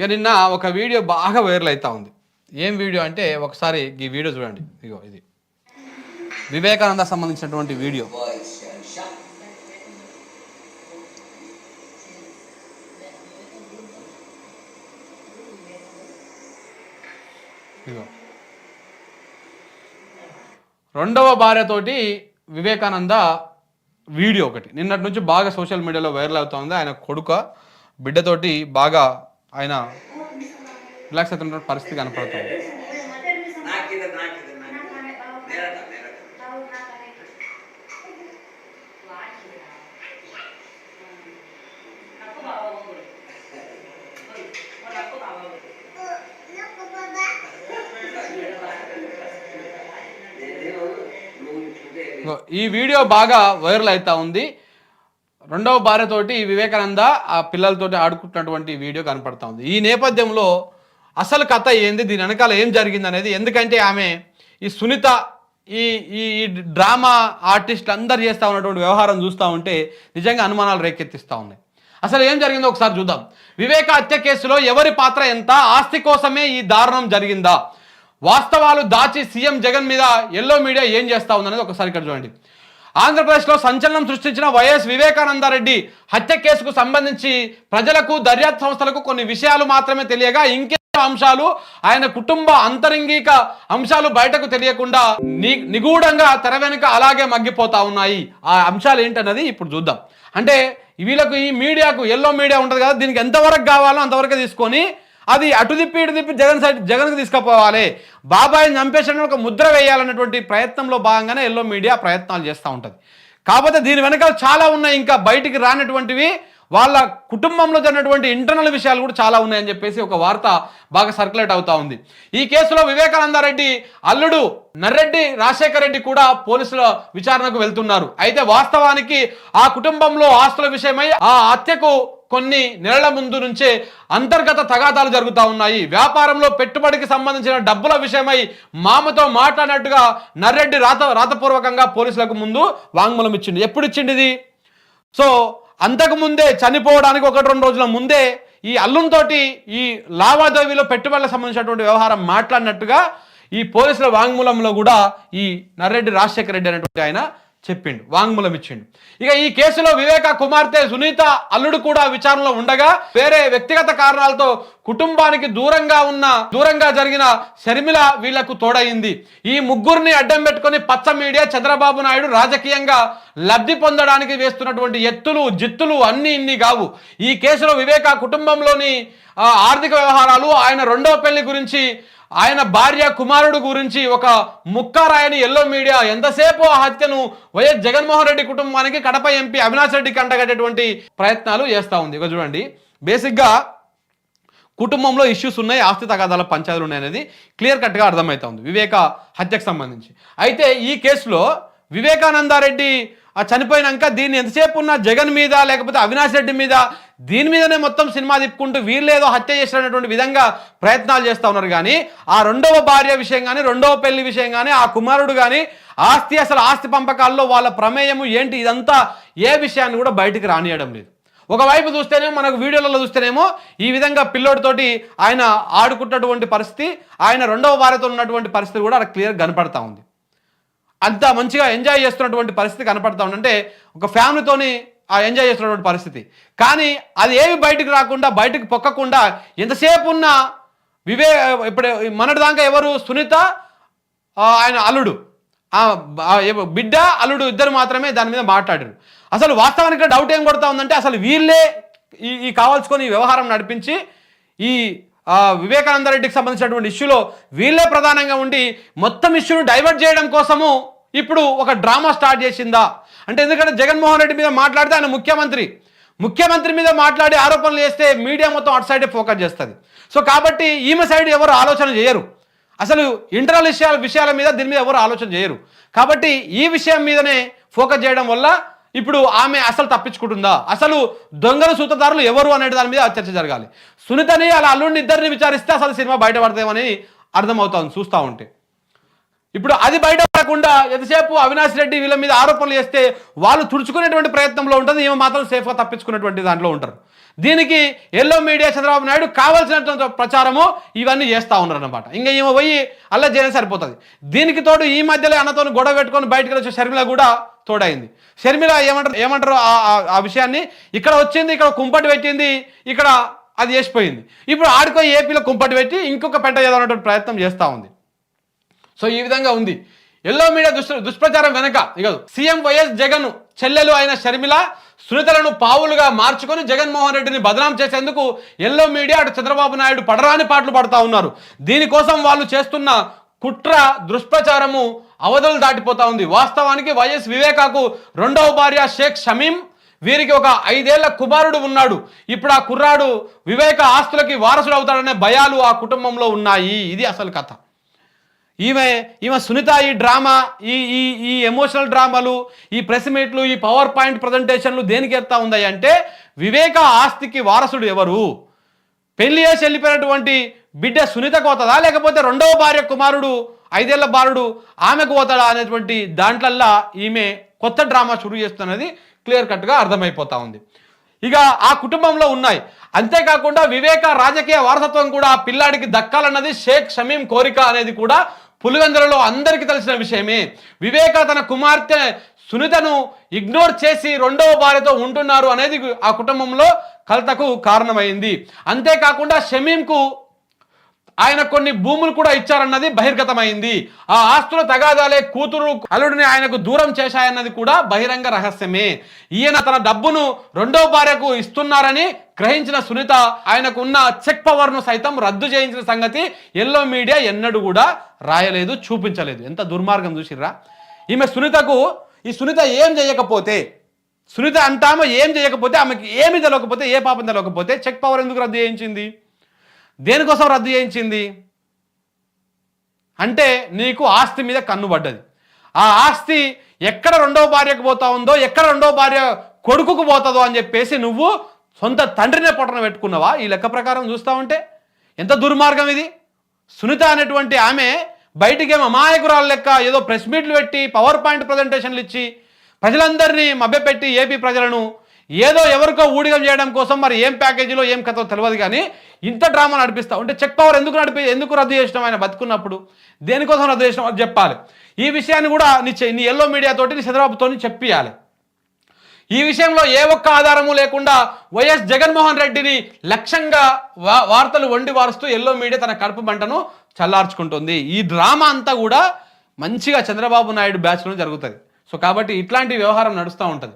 ఇక నిన్న ఒక వీడియో బాగా వైరల్ అవుతా ఉంది. ఏం వీడియో అంటే ఒకసారి ఈ వీడియో చూడండి. ఇగో ఇది. వివేకానంద సంబంధించినటువంటి వీడియో. ఇగో రెండవ భార్యతోటి వివేకానంద వీడియో ఒకటి. నిన్నటి నుంచి బాగా సోషల్ మీడియాలో వైరల్ అవుతా ఉంది. ఆయన కొడుక బిడ్డతోటి బాగా ఆయన రిలాక్స్ అవుతున్న పరిస్థితి కనపడుతుంది. ఈ వీడియో బాగా వైరల్ అవుతా ఉంది. రెండవ భార్యతోటి వివేకానంద ఆ పిల్లలతోటి ఆడుకుంటున్నటువంటి వీడియో కనపడతా ఉంది. ఈ నేపథ్యంలో అసలు కథ ఏంది? దీని వెనకాల ఏం జరిగింది అనేది ఎందుకంటే ఆమె ఈ సునీత ఈ ఈ డ్రామా ఆర్టిస్టులు అందరు చేస్తూ ఉన్నటువంటి వ్యవహారం చూస్తూ ఉంటే నిజంగా అనుమానాలు రేకెత్తిస్తూ ఉన్నాయి. అసలు ఏం జరిగిందో ఒకసారి చూద్దాం. వివేక హత్య కేసులో ఎవరి పాత్ర ఎంత? ఆస్తి కోసమే ఈ దారుణం జరిగిందా? వాస్తవాలు దాచి సీఎం జగన్ మీద ఎల్లో మీడియా ఏం చేస్తా ఉందనేది ఒకసారి ఇక్కడ చూడండి. ఆంధ్రప్రదేశ్లో సంచలనం సృష్టించిన వైఎస్ వివేకానందారెడ్డి హత్య కేసుకు సంబంధించి ప్రజలకు దర్యాప్తు సంస్థలకు కొన్ని విషయాలు మాత్రమే తెలియగా ఇంకే అంశాలు ఆయన కుటుంబ అంతరంగిక అంశాలు బయటకు తెలియకుండా నిగూఢంగా తెర వెనుక అలాగే మగ్గిపోతా ఉన్నాయి. ఆ అంశాలు ఏంటన్నది ఇప్పుడు చూద్దాం. అంటే వీళ్ళకు ఈ మీడియాకు ఎల్లో మీడియా ఉంటుంది కదా దీనికి ఎంతవరకు కావాలో అంతవరకు తీసుకొని అది అటు తిప్పి ఇటు తిప్పి జగన్ సైడ్ జగన్కి తీసుకుపోవాలి. బాబాయ్ని చంపేసిన ఒక ముద్ర వేయాలన్నటువంటి ప్రయత్నంలో భాగంగానే ఎల్లో మీడియా ప్రయత్నాలు చేస్తూ ఉంటుంది. కాకపోతే దీని వెనకాల చాలా ఉన్నాయి. ఇంకా బయటికి రానటువంటివి వాళ్ళ కుటుంబంలో జరిగినటువంటి ఇంటర్నల్ విషయాలు కూడా చాలా ఉన్నాయని చెప్పేసి ఒక వార్త బాగా సర్క్యులేట్ అవుతా ఉంది. ఈ కేసులో వివేకానందారెడ్డి అల్లుడు నర్రెడ్డి రాజశేఖర రెడ్డి కూడా పోలీసుల విచారణకు వెళ్తున్నారు. అయితే వాస్తవానికి ఆ కుటుంబంలో ఆస్తుల విషయమై ఆ హత్యకు కొన్ని నెలల ముందు నుంచే అంతర్గత తగాదాలు జరుగుతూ ఉన్నాయి. వ్యాపారంలో పెట్టుబడికి సంబంధించిన డబ్బుల విషయమై మామతో మాట్లాడినట్టుగా నర్రెడ్డి రాత రాతపూర్వకంగా పోలీసులకు ముందు వాంగ్మూలం ఇచ్చింది ఎప్పుడు ఇచ్చింది ఇది? సో అంతకు ముందే చనిపోవడానికి ఒకటి రెండు రోజుల ముందే ఈ అల్లుంతోటి ఈ లావాదేవీలో పెట్టుబడులకు సంబంధించినటువంటి వ్యవహారం మాట్లాడినట్టుగా ఈ పోలీసుల వాంగ్మూలంలో కూడా ఈ నర్రెడ్డి రాజశేఖర రెడ్డి అనేటువంటి ఆయన చెప్పిండు వాంగ్మూలం ఇచ్చిండు. ఇక ఈ కేసులో వివేక కుమార్తె సునీత అల్లుడు కూడా విచారణలో ఉండగా వేరే వ్యక్తిగత కారణాలతో కుటుంబానికి దూరంగా ఉన్న దూరంగా జరిగిన శర్మిల వీళ్ళకు తోడయింది. ఈ ముగ్గురిని అడ్డం పెట్టుకొని పచ్చ మీడియా చంద్రబాబు నాయుడు రాజకీయంగా లబ్ధి పొందడానికి వేస్తున్నటువంటి ఎత్తులు జిత్తులు అన్ని ఇన్ని కావు. ఈ కేసులో వివేక కుటుంబంలోని ఆర్థిక వ్యవహారాలు ఆయన రెండవ పెళ్ళి గురించి ఆయన భార్య కుమారుడు గురించి ఒక ముక్కారాయని ఎల్లో మీడియా ఎంతసేపు ఆ హత్యను వైఎస్ జగన్మోహన్ రెడ్డి కుటుంబానికి కడప ఎంపీ అవినాష్ రెడ్డికి అంటగట్టేటువంటి ప్రయత్నాలు చేస్తూ ఉంది. ఇక చూడండి. బేసిక్గా కుటుంబంలో ఇష్యూస్ ఉన్నాయి ఆస్తి తగాదాల పంచాయతీలు ఉన్నాయి అనేది క్లియర్ కట్గా అర్థమవుతా ఉంది వివేక హత్యకు సంబంధించి. అయితే ఈ కేసులో వివేకానందారెడ్డి ఆ చనిపోయినాక దీన్ని ఎంతసేపు ఉన్న జగన్ మీద లేకపోతే అవినాష్ రెడ్డి మీద దీని మీదనే మొత్తం సినిమా తిప్పుకుంటూ వీళ్ళేదో హత్య చేసినటువంటి విధంగా ప్రయత్నాలు చేస్తూ ఉన్నారు. కానీ ఆ రెండవ భార్య విషయం కానీ రెండవ పెళ్ళి విషయం కానీ ఆ కుమారుడు కానీ ఆస్తి అసలు ఆస్తి పంపకాల్లో వాళ్ళ ప్రమేయము ఏంటి ఇదంతా ఏ విషయాన్ని కూడా బయటికి రానియడం లేదు. ఒకవైపు చూస్తేనేమో మనకు వీడియోలలో చూస్తేనేమో ఈ విధంగా పిల్లోడితోటి ఆయన ఆడుకుంటున్నటువంటి పరిస్థితి ఆయన రెండవ భార్యతో ఉన్నటువంటి పరిస్థితి కూడా అక్కడ క్లియర్ కనపడతా ఉంది. అంత మంచిగా ఎంజాయ్ చేస్తున్నటువంటి పరిస్థితి కనపడతా ఉందంటే ఒక ఫ్యామిలీతోని ఆ ఎంజాయ్ చేస్తున్నటువంటి పరిస్థితి. కానీ అది ఏమి బయటకు రాకుండా బయటకు పొక్కకుండా ఎంతసేపు ఉన్న వివే ఇప్పుడు మొన్నటి దాకా ఎవరు సునీత ఆయన అల్లుడు బిడ్డ అల్లుడు ఇద్దరు మాత్రమే దాని మీద మాట్లాడారు. అసలు వాస్తవానికి డౌట్ ఏం కొడతా ఉందంటే అసలు వీళ్ళే ఈ ఈ కావాల్సుకొని వ్యవహారం నడిపించి ఈ వివేకానంద రెడ్డికి సంబంధించినటువంటి ఇష్యూలో వీళ్ళే ప్రధానంగా ఉండి మొత్తం ఇష్యూను డైవర్ట్ చేయడం కోసము ఇప్పుడు ఒక డ్రామా స్టార్ట్ చేసిందా? అంటే ఎందుకంటే జగన్మోహన్ రెడ్డి మీద మాట్లాడితే ఆయన ముఖ్యమంత్రి. ముఖ్యమంత్రి మీద మాట్లాడి ఆరోపణలు చేస్తే మీడియా మొత్తం అటు సైడే ఫోకస్ చేస్తుంది. సో కాబట్టి ఈమె సైడ్ ఎవరు ఆలోచన చేయరు. అసలు ఇంటర్నల్ విషయాల విషయాల మీద దీని మీద ఎవరు ఆలోచన చేయరు. కాబట్టి ఈ విషయం మీదనే ఫోకస్ చేయడం వల్ల ఇప్పుడు ఆమె అసలు తప్పించుకుంటుందా? అసలు దొంగల సూత్రధారులు ఎవరు అనే దాని మీద చర్చ జరగాలి. సునీతని అలా అల్లుడిని ఇద్దరిని విచారిస్తే అసలు సినిమా బయటపడతామని అర్థమవుతుంది చూస్తూ ఉంటే. ఇప్పుడు అది బయట పడకుండా ఎంతసేపు అవినాష్ రెడ్డి వీళ్ళ మీద ఆరోపణలు చేస్తే వాళ్ళు తుడుచుకునేటువంటి ప్రయత్నంలో ఉంటుంది ఈమె మాత్రం సేఫ్గా తప్పించుకునేటువంటి దాంట్లో ఉంటారు. దీనికి ఎల్లో మీడియా చంద్రబాబు నాయుడు కావాల్సినటువంటి ప్రచారము ఇవన్నీ చేస్తూ ఉన్నారు అనమాట ఇంకా ఈమె పోయి అలా చేయడం సరిపోతుంది. దీనికి తోడు ఈ మధ్యలో అన్నతో గొడవ పెట్టుకొని బయటకు వచ్చే షర్మిల కూడా తోడైంది. షర్మిల ఏమంటారు ఏమంటారు ఆ- ఆ- ఆ విషయాన్ని? ఇక్కడ వచ్చింది ఇక్కడ కుంపటి పెట్టింది ఇక్కడ అది చేసిపోయింది. ఇప్పుడు ఆడుకో ఏపీలో కుంపటి పెట్టి ఇంకొక పెట్ట చేద్దామన్నటువంటి ప్రయత్నం చేస్తూ ఉంది. సో ఈ విధంగా ఉంది. ఎల్లో మీడియా దుష్ దుష్ప్రచారం వెనక ఇక సీఎం వైఎస్ జగన్ చెల్లెలు అయిన షర్మిల సునీతలను పావులుగా మార్చుకొని జగన్మోహన్ రెడ్డిని బదనాం చేసేందుకు ఎల్లో మీడియా అటు చంద్రబాబు నాయుడు పడరాని పాటలు పడతా ఉన్నారు. దీనికోసం వాళ్ళు చేస్తున్న కుట్ర దుష్ప్రచారము అవధులు దాటిపోతా ఉంది. వాస్తవానికి వైఎస్ వివేకాకు రెండవ భార్య షేక్ షమీం వీరికి ఒక ఐదేళ్ళ కుమారుడు ఉన్నాడు. ఇప్పుడు ఆ కుర్రాడు వివేక ఆస్తులకి వారసుడు అవుతాడనే భయాలు ఆ కుటుంబంలో ఉన్నాయి. ఇది అసలు కథ. ఈమె ఈమె సునీత ఈ డ్రామా ఈ ఈ ఈ ఎమోషనల్ డ్రామాలు ఈ ప్రెస్ మీట్లు ఈ పవర్ పాయింట్ ప్రజెంటేషన్లు దేనికి ఎత్తా ఉంది అంటే వివేక ఆస్తికి వారసుడు ఎవరు? పెళ్ళి చేసి వెళ్ళిపోయినటువంటి బిడ్డ సునీతకు పోతుందా లేకపోతే రెండవ భార్య కుమారుడు ఐదేళ్ళ బాలుడు ఆమెకు పోతాడా అనేటువంటి దాంట్లల్లా ఈమె కొత్త డ్రామా షురు చేస్తున్నది క్లియర్ కట్గా అర్థమైపోతా ఉంది. ఇక ఆ కుటుంబంలో ఉన్నాయి. అంతేకాకుండా వివేక రాజకీయ వారసత్వం కూడా ఆ పిల్లాడికి దక్కాలన్నది షేక్ షమీం కోరిక అనేది కూడా పులివెందులలో అందరికీ తెలిసిన విషయమే. వివేక తన కుమార్తె సునీతను ఇగ్నోర్ చేసి రెండవ భార్యతో ఉంటున్నారు అనేది ఆ కుటుంబంలో కలతకు కారణమైంది. అంతేకాకుండా షమీంకు ఆయన కొన్ని భూములు కూడా ఇచ్చారన్నది బహిర్గతమైంది. ఆ ఆస్తుల తగాదాలే కూతురు అల్లుడిని ఆయనకు దూరం చేశాయన్నది కూడా బహిరంగ రహస్యమే. ఈయన తన డబ్బును రెండో భార్యకు ఇస్తున్నారని గ్రహించిన సునీత ఆయనకు ఉన్న చెక్ పవర్ను సైతం రద్దు చేయించిన సంగతి ఎల్లో మీడియా ఎన్నడూ కూడా రాయలేదు చూపించలేదు. ఎంత దుర్మార్గం చూసిర్రా? ఈమె సునీతకు ఈ సునీత ఏం చేయకపోతే సునీత అంటామో ఏం చేయకపోతే ఆమెకి ఏమి తెలియకపోతే ఏ పాపం తెలియకపోతే చెక్ పవర్ ఎందుకు రద్దు చేయించింది? దేనికోసం రద్దు చేయించింది? అంటే నీకు ఆస్తి మీద కన్ను పడ్డది. ఆ ఆస్తి ఎక్కడ రెండవ భార్యకు పోతా ఉందో ఎక్కడ రెండవ భార్య కొడుకుకు పోతుందో అని చెప్పేసి నువ్వు సొంత తండ్రినే పొట్టన పెట్టుకున్నావా? ఈ లెక్క ప్రకారం చూస్తా ఉంటే. ఎంత దుర్మార్గం ఇది. సునీత అనేటువంటి ఆమె బయటికి ఏమో అమాయకురాలు లెక్క ఏదో ప్రెస్ మీట్లు పెట్టి పవర్ పాయింట్ ప్రజెంటేషన్లు ఇచ్చి ప్రజలందరినీ మభ్యపెట్టి ఏపీ ప్రజలను ఏదో ఎవరికో ఊడిగం చేయడం కోసం మరి ఏం ప్యాకేజీలో ఏం కథో తెలియదు కానీ ఇంత డ్రామా నడిపిస్తా ఉంటే చెక్ పవర్ ఎందుకు నడిపి ఎందుకు రద్దు చేసినాం ఆయన బతుకున్నప్పుడు? దేనికోసం రద్దు చేసినాం? అది చెప్పాలి. ఈ విషయాన్ని కూడా నీ నీ ఎల్లో మీడియాతోటి నీ చంద్రబాబుతో చెప్పియాలి. ఈ విషయంలో ఏ ఒక్క ఆధారము లేకుండా వైఎస్ జగన్మోహన్ రెడ్డిని లక్ష్యంగా వా- వార్తలు వండి వారుస్తూ ఎల్లో మీడియా తన కడుపు మంటను చల్లార్చుకుంటుంది. ఈ డ్రామా అంతా కూడా మంచిగా చంద్రబాబు నాయుడు బ్యాచ్లో జరుగుతుంది. సో కాబట్టి ఇట్లాంటి వ్యవహారం నడుస్తూ ఉంటుంది.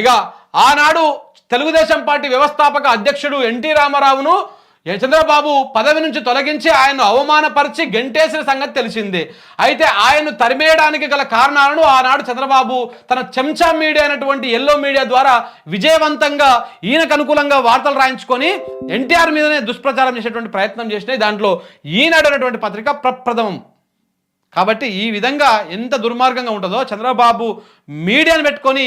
ఇక ఆనాడు తెలుగుదేశం పార్టీ వ్యవస్థాపక అధ్యక్షుడు ఎన్టీ రామారావును చంద్రబాబు పదవి నుంచి తొలగించి ఆయన్ను అవమానపరిచి గెంటేసిన సంగతి తెలిసింది. అయితే ఆయన్ను తరిమేయడానికి గల కారణాలను ఆనాడు చంద్రబాబు తన చెంచా మీడియా అయినటువంటి ఎల్లో మీడియా ద్వారా విజయవంతంగా ఈయనకు అనుకూలంగా వార్తలు రాయించుకొని ఎన్టీఆర్ మీదనే దుష్ప్రచారం చేసేటువంటి ప్రయత్నం చేసినాయి. దాంట్లో ఈనాడు అనేటువంటి పత్రిక ప్రప్రథమం. కాబట్టి ఈ విధంగా ఎంత దుర్మార్గంగా ఉంటుందో చంద్రబాబు మీడియాను పెట్టుకొని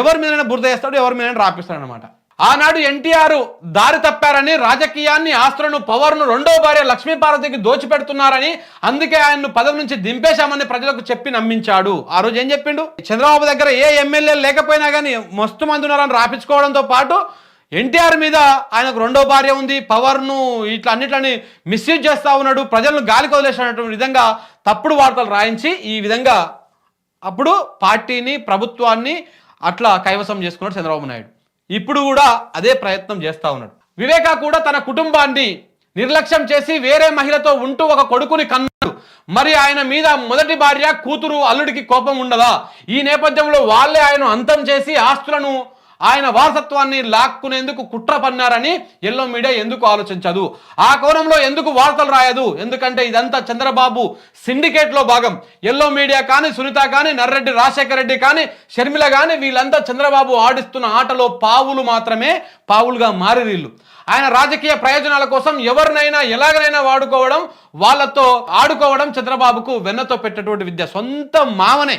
ఎవరి మీదైనా బురద వేస్తాడు ఎవరి మీదైనా రాపిస్తాడు అనమాట ఆనాడు ఎన్టీఆర్ దారి తప్పారని రాజకీయాన్ని ఆస్తులను పవర్ను రెండో భార్య లక్ష్మీపార్వతికి దోచిపెడుతున్నారని అందుకే ఆయన్ను పదవి నుంచి దింపేశామని ప్రజలకు చెప్పి నమ్మించాడు. ఆ రోజు ఏం చెప్పిండు? చంద్రబాబు దగ్గర ఏ ఎమ్మెల్యే లేకపోయినా కానీ మస్తు మంది ఉన్నారని రాపించుకోవడంతో పాటు ఎన్టీఆర్ మీద ఆయనకు రెండో భార్య ఉంది పవర్ను ఇట్లా అన్నిట్లని మిస్యూజ్ చేస్తా ఉన్నాడు ప్రజలను గాలికి వదిలేసినటువంటి విధంగా తప్పుడు వార్తలు రాయించి ఈ విధంగా అప్పుడు పార్టీని ప్రభుత్వాన్ని అట్లా కైవసం చేసుకున్నాడు చంద్రబాబు నాయుడు. ఇప్పుడు కూడా అదే ప్రయత్నం చేస్తా ఉన్నాడు. వివేక కూడా తన కుటుంబాన్ని నిర్లక్ష్యం చేసి వేరే మహిళతో ఉంటూ ఒక కొడుకుని కన్నాడు. మరి ఆయన మీద మొదటి భార్య కూతురు అల్లుడికి కోపం ఉండదా? ఈ నేపథ్యంలో వాళ్ళే ఆయన అంతం చేసి ఆస్తులను ఆయన వారసత్వాన్ని లాక్కునేందుకు కుట్ర పన్నారని ఎల్లో మీడియా ఎందుకు ఆలోచించదు? ఆ కోణంలో ఎందుకు వార్తలు రాయదు? ఎందుకంటే ఇదంతా చంద్రబాబు సిండికేట్లో భాగం. ఎల్లో మీడియా కానీ సునీత కానీ నర్రెడ్డి రాజశేఖర రెడ్డి కానీ షర్మిల కానీ వీళ్ళంతా చంద్రబాబు ఆడిస్తున్న ఆటలో పావులు మాత్రమే పావులుగా మారిరీళ్ళు ఆయన రాజకీయ ప్రయోజనాల కోసం ఎవరినైనా ఎలాగనైనా వాడుకోవడం వాళ్ళతో ఆడుకోవడం చంద్రబాబుకు వెన్నతో పెట్టేటువంటి విద్య. సొంత మామనే.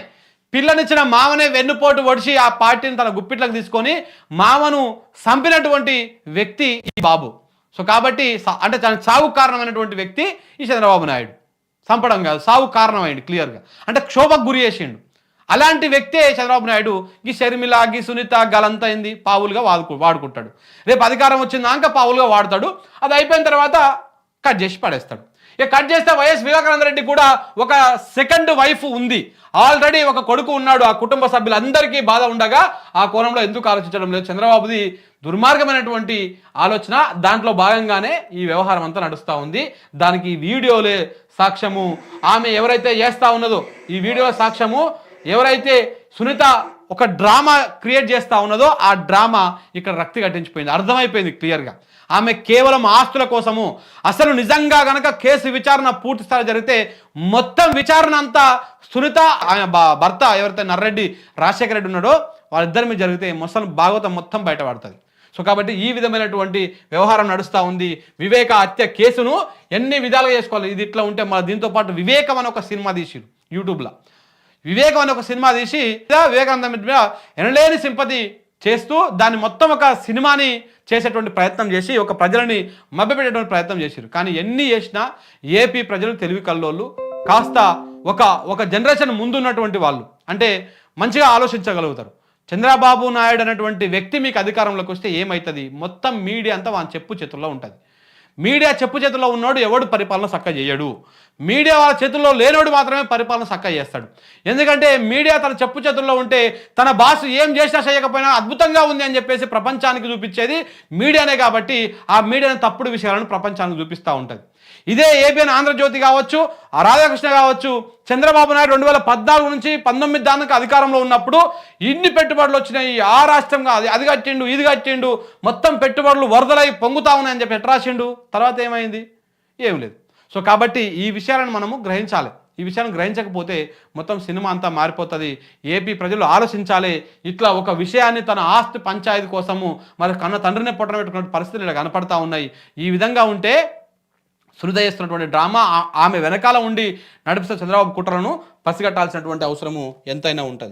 పిల్లనిచ్చిన మామనే వెన్నుపోటు ఒడిచి ఆ పార్టీని తన గుప్పిట్లకు తీసుకొని మామను చంపినటువంటి వ్యక్తి ఈ బాబు. సో కాబట్టి అంటే తన సాగు కారణమైనటువంటి వ్యక్తి ఈ చంద్రబాబు నాయుడు. చంపడం కాదు సాగు కారణమైంది క్లియర్గా. అంటే క్షోభకు గురి చేసిండు. అలాంటి వ్యక్తే చంద్రబాబు నాయుడు. ఈ షర్మిల గీ సునీత గలంతా అయింది పావులుగా వాడుకు వాడుకుంటాడు. రేపు అధికారం వచ్చిందాక పావులుగా వాడతాడు. అది అయిపోయిన తర్వాత కట్ చేసి పడేస్తాడు. ఇక కట్ చేస్తే వైఎస్ వివేకానంద రెడ్డి కూడా ఒక సెకండ్ వైఫ్ ఉంది. ఆల్రెడీ ఒక కొడుకు ఉన్నాడు. ఆ కుటుంబ సభ్యులందరికీ బాధ ఉండగా ఆ కోణంలో ఎందుకు ఆలోచించడం లేదు? చంద్రబాబుది దుర్మార్గమైనటువంటి ఆలోచన. దాంట్లో భాగంగానే ఈ వ్యవహారం అంతా నడుస్తూ ఉంది. దానికి వీడియోలే సాక్ష్యము. ఆమె ఎవరైతే చేస్తూ ఉన్నదో ఈ వీడియో సాక్ష్యము ఎవరైతే సునీత ఒక డ్రామా క్రియేట్ చేస్తూ ఉన్నదో ఆ డ్రామా ఇక్కడ రక్తి కట్టించిపోయింది. అర్థమైపోయింది క్లియర్గా. ఆమె కేవలం ఆస్తుల కోసము. అసలు నిజంగా గనక కేసు విచారణ పూర్తి స్థాయి జరిగితే మొత్తం విచారణ అంతా సునీత ఆయన భర్త ఎవరైతే నర్రెడ్డి రాజశేఖర రెడ్డి ఉన్నాడో వాళ్ళిద్దరి మీద జరిగితే మొత్తం భాగవతం మొత్తం బయటపడుతుంది. సో కాబట్టి ఈ విధమైనటువంటి వ్యవహారం నడుస్తూ ఉంది. వివేక హత్య కేసును ఎన్ని విధాలుగా చేసుకోవాలి? ఇది ఇట్లా ఉంటే మన దీంతో పాటు వివేకం అని ఒక సినిమా తీసిరు యూట్యూబ్లో. వివేకం అని ఒక సినిమా తీసి వివేకానంద మీద ఎనలేని సింపతి చేస్తూ దాన్ని మొత్తం ఒక సినిమాని చేసేటువంటి ప్రయత్నం చేసి ఒక ప్రజలని మభ్యపెట్టేటువంటి ప్రయత్నం చేశారు కానీ ఎన్ని చేసినా ఏపీ ప్రజలు తెలివి కల్లోళ్ళు కాస్త ఒక ఒక జనరేషన్ ముందున్నటువంటి వాళ్ళు. అంటే మంచిగా ఆలోచించగలుగుతారు. చంద్రబాబు నాయుడు అనేటువంటి వ్యక్తి మీకు అధికారంలోకి వస్తే ఏమవుతుంది మొత్తం మీడియా అంతా వాళ్ళ చెప్పు చేతుల్లో ఉంటుంది. మీడియా చెప్పు చేతుల్లో ఉన్నోడు ఎవడు పరిపాలన చక్క చేయడు? మీడియా వాళ్ళ చేతుల్లో లేనోడు మాత్రమే పరిపాలన చక్క చేస్తాడు. ఎందుకంటే మీడియా తన చెప్పు చేతుల్లో ఉంటే తన బాస్ ఏం చేసినా చేయకపోయినా అద్భుతంగా ఉంది అని చెప్పేసి ప్రపంచానికి చూపించేది మీడియానే కాబట్టి ఆ మీడియాని తప్పుడు విషయాలను ప్రపంచానికి చూపిస్తూ ఉంటుంది. ఇదే ఏబిఎన్ ఆంధ్రజ్యోతి కావచ్చు ఆ రాధాకృష్ణ కావచ్చు చంద్రబాబు నాయుడు రెండు వేల పద్నాలుగు నుంచి పంతొమ్మిది దానికి అధికారంలో ఉన్నప్పుడు ఇన్ని పెట్టుబడులు వచ్చినాయి. ఆ రాష్ట్రంగా అది అది కట్టిండు ఇది కట్టిండు మొత్తం పెట్టుబడులు వరదలై పొంగుతా ఉన్నాయని చెప్పి ఎట్రాసిండు తర్వాత ఏమైంది? ఏం లేదు. సో కాబట్టి ఈ విషయాలను మనము గ్రహించాలి. ఈ విషయాన్ని గ్రహించకపోతే మొత్తం సినిమా అంతా మారిపోతుంది. ఏపీ ప్రజలు ఆలోచించాలి. ఇట్లా ఒక విషయాన్ని తన ఆస్తి పంచాయతీ కోసము మరి కన్న తండ్రిని పొట్టన పెట్టుకున్న పరిస్థితులు ఇలా కనపడతా ఉన్నాయి. ఈ విధంగా ఉంటే సునీత చేస్తున్నటువంటి డ్రామా ఆమె వెనకాల ఉండి నడిపిస్తున్న చంద్రబాబు కుట్రలను పసిగట్టాల్సినటువంటి అవసరము ఎంతైనా ఉంటుంది.